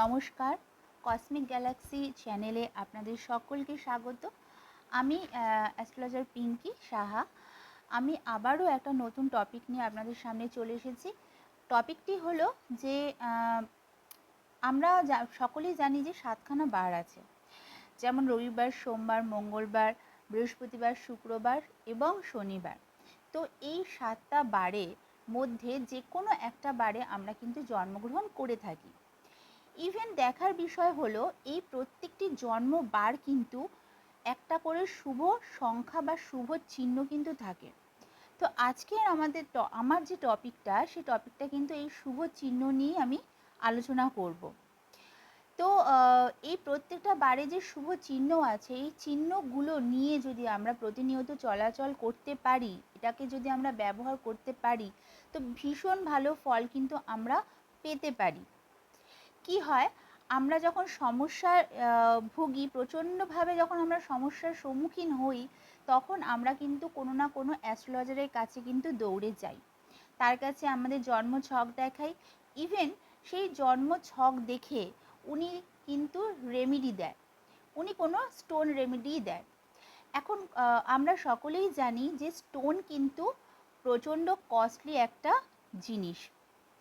নমস্কার cosmic Galaxy চ্যানেলে আপনাদের সকলকে স্বাগত। আমি অ্যাস্ট্রোলজার পিঙ্কি সাহা। আমি আবারও একটা নতুন টপিক নিয়ে আপনাদের সামনে চলে এসেছি। টপিকটি হলো যে আমরা সকলেই জানি যে সাতখানা বার আছে। যেমন রবিবার, সোমবার, মঙ্গলবার, বৃহস্পতিবার, শুক্রবার এবং শনিবার। তো এই সাতটা বারে মধ্যে যে কোনো একটা বারে আমরা কিন্তু জন্মগ্রহণ করে থাকি। ইভেন দেখার বিষয় হলো, এই প্রত্যেকটি জন্মবার কিন্তু একটা করে শুভ সংখ্যা বা শুভ চিহ্ন কিন্তু থাকে। তো আজকের আমাদের আমার যে টপিকটা সেই টপিকটা কিন্তু এই শুভ চিহ্ন নিয়ে আমি আলোচনা করব। তো এই প্রত্যেকটা বারে যে শুভ চিহ্ন আছে, এই চিহ্নগুলো নিয়ে যদি আমরা প্রতিনিয়ত চলাচল করতে পারি, এটাকে যদি আমরা ব্যবহার করতে পারি, তো ভীষণ ভালো ফল কিন্তু আমরা পেতে পারি। কি হয়? আমরা যখন সমস্যার আহ, ভুগি প্রচণ্ডভাবে যখন আমরা সমস্যার সম্মুখীন হই তখন আমরা কিন্তু কোনো না কোনো অ্যাস্ট্রোলজারের কাছে কিন্তু দৌড়ে যাই। তার কাছে আমাদের জন্ম ছক দেখাই। ইভেন সেই জন্ম ছক দেখে উনি কিন্তু রেমিডি দেয়। উনি কোনো স্টোন রেমিডি দেয়। এখন আমরা সকলেই জানি যে স্টোন কিন্তু প্রচণ্ড কস্টলি একটা জিনিস।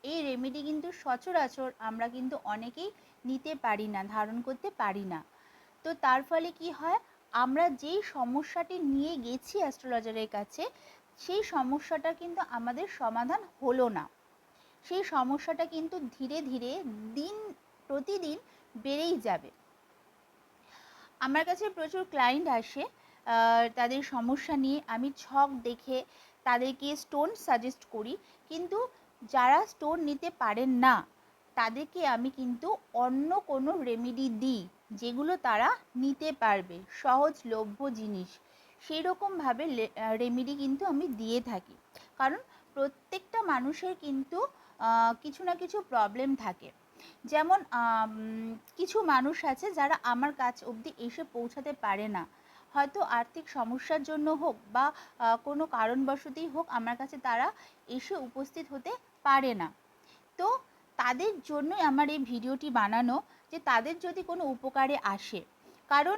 এই রেমেডি কিন্তু সচরাচর আমরা কিন্তু অনেকেই নিতে পারি না, ধারণ করতে পারি না। তো তার ফলে কি হয়? আমরা যেই সমস্যাটি নিয়ে গেছি অ্যাস্ট্রোলজারের কাছে, সেই সমস্যাটা কিন্তু আমাদের সমাধান হলো না। সেই সমস্যাটা কিন্তু ধীরে ধীরে দিন প্রতিদিন বেড়েই যাবে। আমার কাছে প্রচুর ক্লায়েন্ট আসে তাদের সমস্যা নিয়ে আমি ছক দেখে তাদেরকে স্টোন সাজেস্ট করি। কিন্তু যারা স্টোন নিতে পারেন না, তাদেরকে আমি কিন্তু অন্য কোনো রেমেডি দিই যেগুলো তারা নিতে পারবে। সহজলভ্য জিনিস। সেই রকমভাবে রেমেডি কিন্তু আমি দিয়ে থাকি। কারণ প্রত্যেকটা মানুষের কিন্তু কিছু না কিছু প্রবলেম থাকে। যেমন কিছু মানুষ আছে যারা আমার কাছ অবধি এসে পৌঁছাতে পারে না। হয়তো আর্থিক সমস্যার জন্য হোক বা কোনো কারণবশতই হোক, আমার কাছে তারা এসে উপস্থিত হতে পারে না। তো তাদের জন্যই আমার এই ভিডিওটি বানানো যে তাদের যদি কোনো উপকারে আসে। কারণ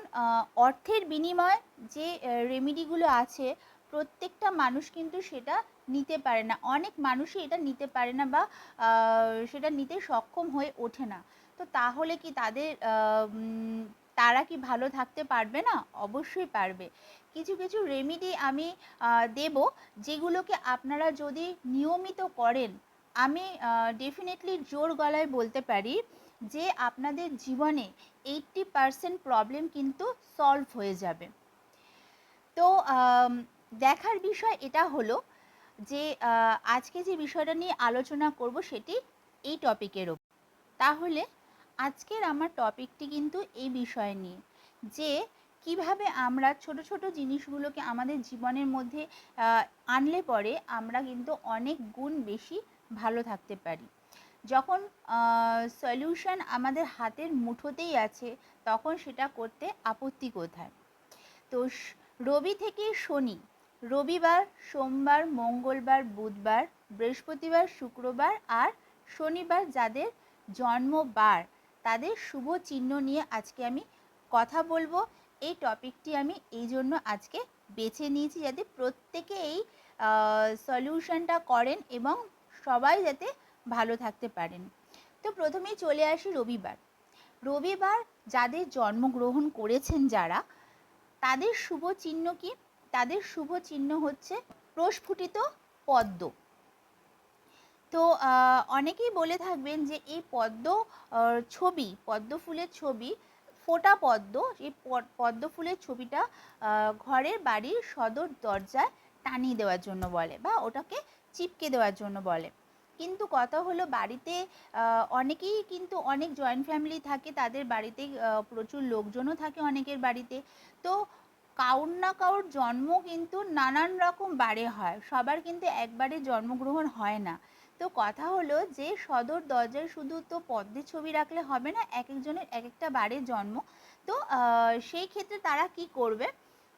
অর্থের বিনিময়ে যে রেমিডিগুলো আছে, প্রত্যেকটা মানুষ কিন্তু সেটা নিতে পারে না। অনেক মানুষই এটা নিতে পারে না বা সেটা নিতে সক্ষম হয়ে ওঠে না। তো তাহলে কি তাদের তারা কি ভালো থাকতে পারবে না? অবশ্যই পারবে। কিছু কিছু রেমিডি আমি দেব, যেগুলোকে আপনারা যদি নিয়মিত করেন আমি ডেফিনেটলি জোর গলায় বলতে পারি যে আপনাদের জীবনে এইট্টি পারসেন্ট প্রবলেম কিন্তু সলভ হয়ে যাবে। তো দেখার বিষয় এটা হলো যে আজকে যে বিষয়টা নিয়ে আলোচনা করব সেটি এই টপিকের ওপর। তাহলে আজকের আমার টপিকটি কিন্তু এই বিষয় নিয়ে যে, কীভাবে আমরা ছোট ছোট জিনিসগুলোকে আমাদের জীবনের মধ্যে আনলে পরে আমরা কিন্তু অনেক গুণ বেশি ভালো থাকতে পারি। যখন সলিউশন আমাদের হাতের মুঠোতেই আছে, তখন সেটা করতে আপত্তি কোথায়? তো রবি থেকে শনি, রবিবার, সোমবার, মঙ্গলবার, বুধবার, বৃহস্পতিবার, শুক্রবার আর শনিবার যাদের জন্মবার, তাদের শুভ চিহ্ন নিয়ে আজকে আমি কথা বলব। এই টপিকটি আমি এই জন্য আজকে বেছে নিয়েছি যাতে প্রত্যেকে এই সলিউশনটা করেন এবং সবাই যাতে ভালো থাকতে পারেন। তো প্রথমেই চলে আসি রবিবার। রবিবার যাদের জন্মগ্রহণ করেছেন যারা, তাদের শুভ চিহ্ন কি? তাদের শুভ চিহ্ন হচ্ছে প্রস্ফুটিত পদ্ম। তো অনেকেই বলে থাকবেন যে এই পদ্ম ছবি, পদ্ম ফুলের ছবি, ফোটা পদ্ম, এই পদ্ম ফুলের ছবিটা ঘরের বাড়ির সদর দরজায় টানিয়ে দেওয়ার জন্য বলে বা ওটাকে চিপকে দেওয়ার জন্য বলে। কিন্তু কথা হলো বাড়িতে অনেকেই কিন্তু অনেক জয়েন্ট ফ্যামিলি থাকে, তাদের বাড়িতে প্রচুর লোকজনও থাকে অনেকের বাড়িতে। তো কাউর না কাউর জন্ম কিন্তু নানান রকম বারে হয়, সবার কিন্তু একবারে জন্মগ্রহণ হয় না। তো কথা হলো যে সদর দরজায় শুধু তো পদ্মের ছবি রাখলে হবে না, এক একজনের এক একটা বারে জন্ম। তো সেই ক্ষেত্রে তারা কি করবে?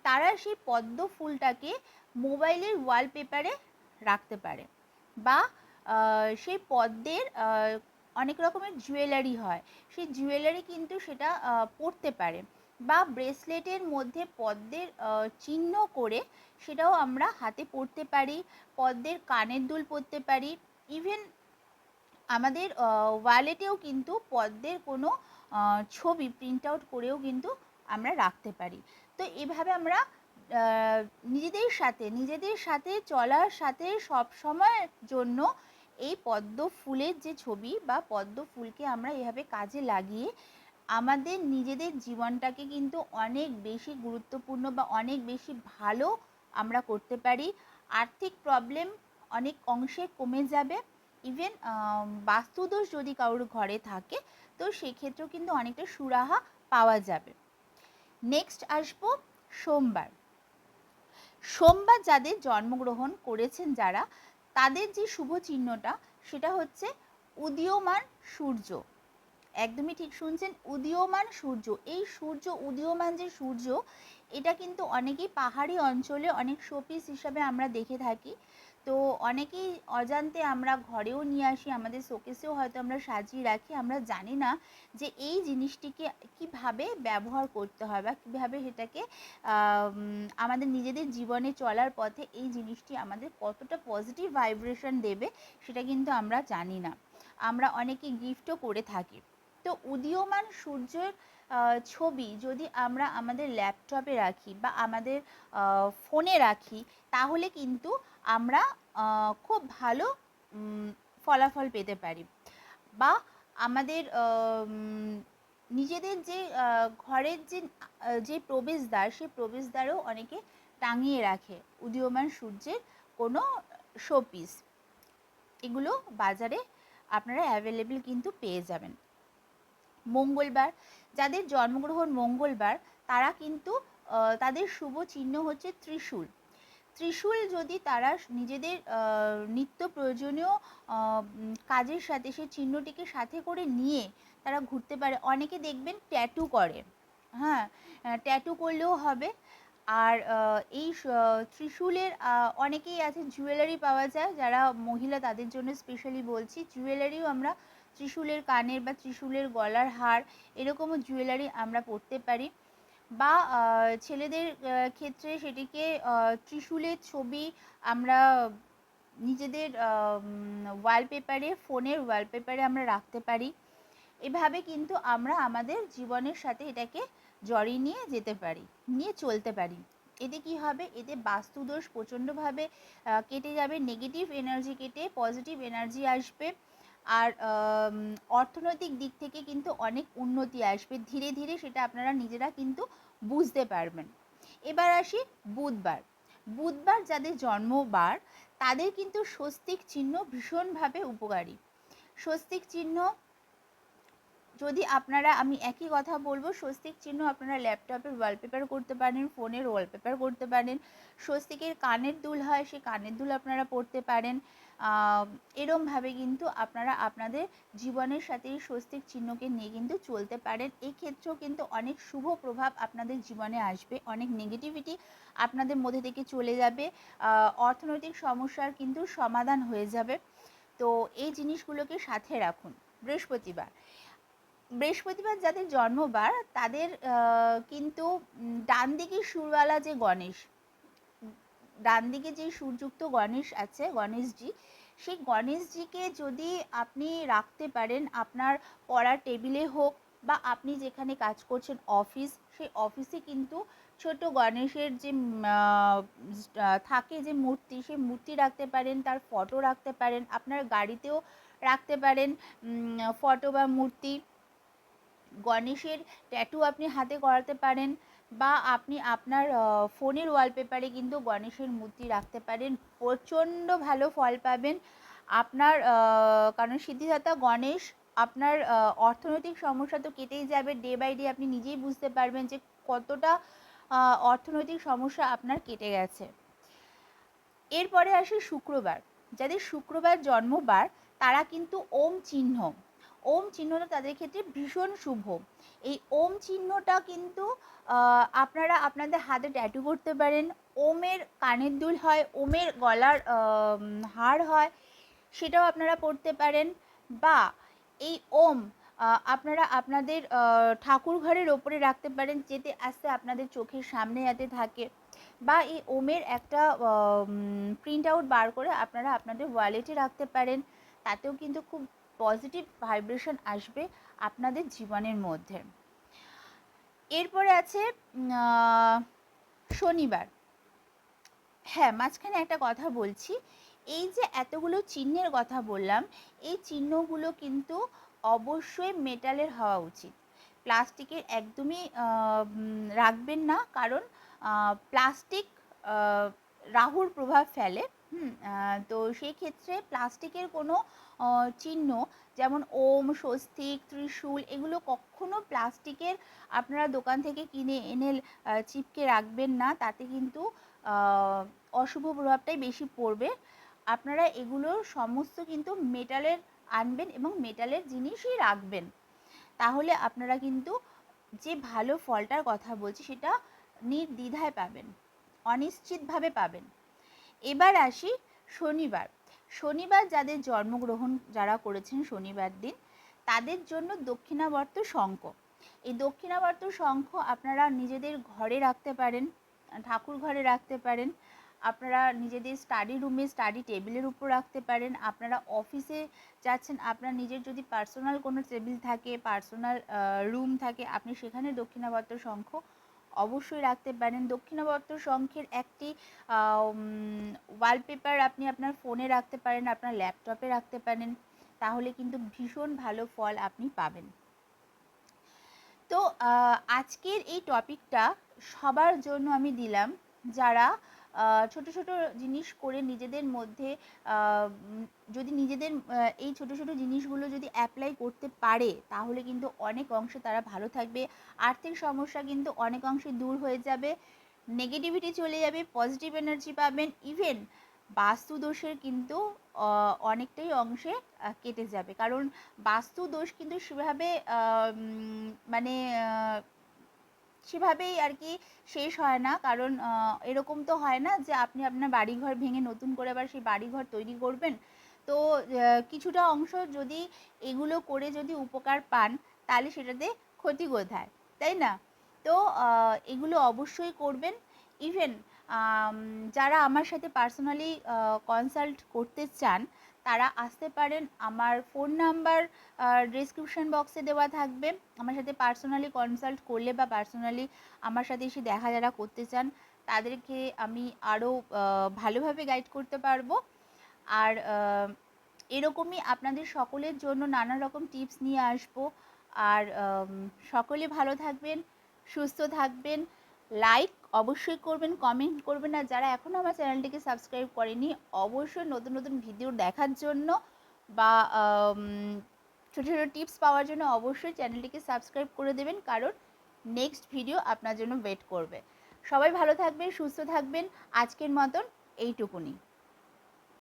তারা সেই পদ্ম ফুলটাকে মোবাইলের ওয়ালপেপারে রাখতে পারে বা সেই পদ্মের অনেক রকমের জুয়েলারি হয়। সেই জুয়েলারি কিন্তু সেটা পরতে পারে। বা ব্রেসলেটের মধ্যে পদ্মের চিহ্ন করে সেটাও আমরা হাতে পরতে পারি, পদ্মের কানের দুল পরতে পারি। ইভেন আমাদের ওয়ালেটেও কিন্তু পদ্মের কোনো ছবি প্রিন্ট আউট করেও কিন্তু আমরা রাখতে পারি। তো এভাবে আমরা নিজেদের সাথে নিজেদের সাথে চলার সাথে সব সময়ের জন্য এই পদ্ম ফুলের যে ছবি বা পদ্ম ফুলকে আমরা এভাবে কাজে লাগিয়ে আমাদের নিজেদের জীবনটাকে কিন্তু অনেক বেশি গুরুত্বপূর্ণ বা অনেক বেশি ভালো আমরা করতে পারি। আর্থিক প্রবলেম অনেক অংশে কমে যাবে। ইভেন বাস্তুদোষ যদি কারোর ঘরে থাকে, তো সেক্ষেত্রেও কিন্তু অনেকটা সুরাহা পাওয়া যাবে। নেক্সট আসব সোমবার। সোমবার যাদের জন্মগ্রহণ করেছেন যারা তাদের যে শুভ চিহ্নটা, সেটা হচ্ছে উদীয়মান সূর্য। একদমই ঠিক শুনছেন, উদীয়মান সূর্য। এই সূর্য, উদীয়মান যে সূর্য, এটা কিন্তু অনেকেই পাহাড়ি অঞ্চলে অনেক শোপিস হিসাবে আমরা দেখে থাকি। তো অনেকেই অজান্তে আমরা ঘরেও নিয়ে আসি, আমাদের শোকেসেও হয়তো আমরা সাজিয়ে রাখি, আমরা জানি না যে এই জিনিসটিকে কীভাবে ব্যবহার করতে হয় বা কীভাবে সেটাকে আমাদের নিজেদের জীবনে চলার পথে এই জিনিসটি আমাদের কতটা পজিটিভ ভাইব্রেশন দেবে সেটা কিন্তু আমরা জানি না। আমরা অনেকে গিফটও করে থাকি। তো উদীয়মান সূর্যের ছবি যদি আমরা আমাদের ল্যাপটপে রাখি বা আমাদের ফোনে রাখি, তাহলে কিন্তু আমরা খুব ভালো ফলাফল পেতে পারি। বা আমাদের নিজেদের যে ঘরের যে যে প্রবেশদ্বার, সেই প্রবেশদ্বারও অনেকে টাঙিয়ে রাখে। উদীয়মান সূর্যের কোনো শোপিস। এগুলো বাজারে আপনারা অ্যাভেলেবেল কিন্তু পেয়ে যাবেন। মঙ্গলবার, যাদের জন্মগ্রহণ মঙ্গলবার, তারা কিন্তু তাদের শুভ চিহ্ন হচ্ছে ত্রিশূল। ত্রিশূল যদি তারা নিজেদের নিত্য প্রয়োজনীয় কাজের সাথে, সেই চিহ্নটিকে সাথে করে নিয়ে তারা ঘুরতে পারে। অনেকে দেখবেন ট্যাটু করে। হ্যাঁ ট্যাটু করলেও হবে। আর এই ত্রিশূলের অনেকেই আছে জুয়েলারি পাওয়া যায়, যারা মহিলা তাদের জন্য স্পেশালি বলছি। জুয়েলারিও আমরা ত্রিশূলের কানের বা ত্রিশূলের গলার হার, এরকমও জুয়েলারি আমরা পরতে পারি। বা ছেলেদের ক্ষেত্রে সেটিকে ত্রিশূলের ছবি আমরা নিজেদের ওয়ালপেপারে ফোনের ওয়ালপেপারে আমরা রাখতে পারি। এভাবে কিন্তু আমরা আমাদের জীবনের সাথে এটাকে জড়িয়ে নিয়ে যেতে পারি, নিয়ে চলতে পারি। এতে কি হবে? এতে বাস্তুদোষ প্রচণ্ডভাবে কেটে যাবে নেগেটিভ এনার্জি কেটে পজিটিভ এনার্জি আসবে। আর অর্থনৈতিক দিক থেকে কিন্তু অনেক উন্নতি আসবে। ধীরে ধীরে সেটা আপনারা নিজেরা কিন্তু বুঝতে পারবেন। এবার আসি বুধবার। বুধবার যাদের জন্মবার, তাদের কিন্তু স্বস্তিক চিহ্ন ভীষণভাবে উপকারী। স্বস্তিক চিহ্ন যদি আপনারা, আমি একই কথা বলব, স্বস্তিক চিহ্ন আপনারা ল্যাপটপের ওয়ালপেপার করতে পারেন ফোনের ওয়ালপেপার করতে পারেন। স্বস্তিকের কানের দুল হয়, সেই কানের দুল আপনারা পড়তে পারেন। এরমভাবে কিন্তু আপনারা আপনাদের জীবনের সাথে এই স্বস্তিক চিহ্নকে নিয়ে কিন্তু চলতে পারেন। এই ক্ষেত্রেও কিন্তু অনেক শুভ প্রভাব আপনাদের জীবনে আসবে। অনেক নেগেটিভিটি আপনাদের মধ্যে থেকে চলে যাবে। অর্থনৈতিক সমস্যার কিন্তু সমাধান হয়ে যাবে। তো এই জিনিসগুলোকে সাথে রাখুন। বৃহস্পতিবার। বৃহস্পতিবার যাদের জন্মবার, তাদের কিন্তু ডান দিকে সুরওয়ালা যে গণেশ ডান দিকে যে সুরযুক্ত গণেশ আছে, গণেশজি, সেই গণেশজিকে যদি আপনি রাখতে পারেন, আপনার পড়ার টেবিলে হোক বা আপনি যেখানে কাজ করছেন অফিস, সেই অফিসে কিন্তু ছোট গণেশের যে থাকে যে মূর্তি, সেই মূর্তি রাখতে পারেন, তার ফটো রাখতে পারেন, আপনার গাড়িতেও রাখতে পারেন ফটো বা মূর্তি। গণেশের ট্যাটু আপনি হাতে করাতে পারেন বা আপনি আপনার ফোনের ওয়ালপেপারে কিন্তু গণেশের মূর্তি রাখতে পারেন। প্রচণ্ড ভালো ফল পাবেন। আপনার কারণ সিদ্ধিদাতা গণেশ আপনার অর্থনৈতিক সমস্যা তো কেটেই যাবে। ডে বাই ডে আপনি নিজেই বুঝতে পারবেন যে কতটা অর্থনৈতিক সমস্যা আপনার কেটে গেছে। এরপরে আসে শুক্রবার। যাদের শুক্রবার জন্মবার, তারা কিন্তু ওম চিহ্ন ওম চিহ্নটা তাদের ক্ষেত্রে ভীষণ শুভ। এই ওম চিহ্নটা কিন্তু আপনারা আপনাদের হাতে ট্যাটু করতে পারেন। ওমের কানের দুল হয়, ওমের গলার হার হয়, সেটাও আপনারা পরতে পারেন। বা এই ওম আপনারা আপনাদের ঠাকুর ঘরের ওপরে রাখতে পারেন, যেতে আসতে আপনাদের চোখের সামনে যাতে থাকে। বা এই ওমের একটা প্রিন্ট আউট বার করে আপনারা আপনাদের ওয়ালেটে রাখতে পারেন। তাতেও কিন্তু খুব পজিটিভ ভাইব্রেশন আসবে আপনাদের জীবনের মধ্যে। এরপরে আছে শনিবার। হ্যাঁ মাঝখানে একটা কথা বলছি। এই যে এতগুলো চিহ্নের কথা বললাম, এই চিহ্নগুলো কিন্তু অবশ্যই মেটালের হওয়া উচিত। প্লাস্টিকের একদমই রাখবেন না, কারণ প্লাস্টিক রাহুর প্রভাব ফেলে। হুম তো সেই ক্ষেত্রে প্লাস্টিকের কোনো চিহ্ন যেমন ওম, স্বস্তিক, ত্রিশূল এগুলো কখনো প্লাস্টিকের আপনারা দোকান থেকে কিনে এনে চিপকে রাখবেন না। তাতে কিন্তু অশুভ প্রভাবটাই বেশি পড়বে। আপনারা এগুলো সমস্ত কিন্তু মেটালের আনবেন এবং মেটালের জিনিসই রাখবেন। তাহলে আপনারা কিন্তু যে ভালো ফলটার কথা বলছি সেটা নির্দ্বিধায় পাবেন, অনিশ্চিতভাবে পাবেন। এবার আসি শনিবার। শনিবার যাদের জন্মগ্রহণ যারা করেছেন শনিবার দিন, তাদের জন্য দক্ষিণাবর্ত শঙ্খ। এই দক্ষিণাবর্ত শঙ্খ আপনারা নিজেদের ঘরে রাখতে পারেন, ঠাকুর ঘরে রাখতে পারেন, আপনারা নিজেদের স্টাডি রুমে স্টাডি টেবিলের উপর রাখতে পারেন, আপনারা অফিসে যাচ্ছেন, আপনার নিজের যদি পার্সোনাল কোনো টেবিল থাকে পার্সোনাল রুম থাকে, আপনি সেখানে দক্ষিণাবর্ত শঙ্খ অবশ্যই রাখতে পারেন। দক্ষিণাবর্ত শঙ্খের একটি ওয়ালপেপার আপনি আপনার ফোনে রাখতে পারেন, আপনার ল্যাপটপে রাখতে পারেন, তাহলে কিন্তু ভীষণ ভালো ফল আপনি পাবেন। তো আজকের এই টপিকটা সবার জন্য আমি দিলাম যারা ছোট ছোট জিনিস করে নিজেদের মধ্যে যদি নিজেদের এই ছোট ছোট জিনিসগুলো যদি অ্যাপ্লাই করতে পারে, তাহলে কিন্তু অনেক অংশে তারা ভালো থাকবে। আর্থিক সমস্যা কিন্তু অনেক অংশে দূর হয়ে যাবে। নেগেটিভিটি চলে যাবে পজিটিভ এনার্জি পাবেন। ইভেন বাস্তু দোষের কিন্তু অনেকটাই অংশে কেটে যাবে। কারণ বাস্তু দোষ কিন্তু সেভাবে মানে সেভাবেই আর কি শেষ হয় না। কারণ এরকম তো হয় না যে আপনি আপনার বাড়িঘর ভেঙে নতুন করে আবার সেই বাড়িঘর তৈরি করবেন। তো কিছুটা অংশ যদি এগুলো করে যদি উপকার পান, তাহলে সেটাতে ক্ষতি কোথায়? তাই না? তো এগুলো অবশ্যই করবেন। ইভেন যারা আমার সাথে পার্সোনালি কনসাল্ট করতে চান তারা আসতে পারেন। আমার ফোন নাম্বার ডিসক্রিপশন বক্সে দেওয়া থাকবে। আমার সাথে পার্সোনালি কনসাল্ট করলে বা পার্সোনালি আমার সাথে এসে দেখা যারা করতে চান, তাদেরকে আমি আরও ভালোভাবে গাইড করতে পারব। আর এরকমই আপনাদের সকলের জন্য নানা রকম টিপস নিয়ে আসব। আর সকলে ভালো থাকবেন, সুস্থ থাকবেন। লাইক অবশ্যই করবেন কমেন্ট করবেন। আর যারা এখনও আমার চ্যানেলটিকে সাবস্ক্রাইব করেনি, অবশ্যই নতুন নতুন ভিডিও দেখার জন্য বা ছোটো ছোটো টিপস পাওয়ার জন্য অবশ্যই চ্যানেলটিকে সাবস্ক্রাইব করে দেবেন। কারণ নেক্সট ভিডিও আপনার জন্য ওয়েট করবে। সবাই ভালো থাকবেন, সুস্থ থাকবেন। আজকের মতন এইটুকুনি।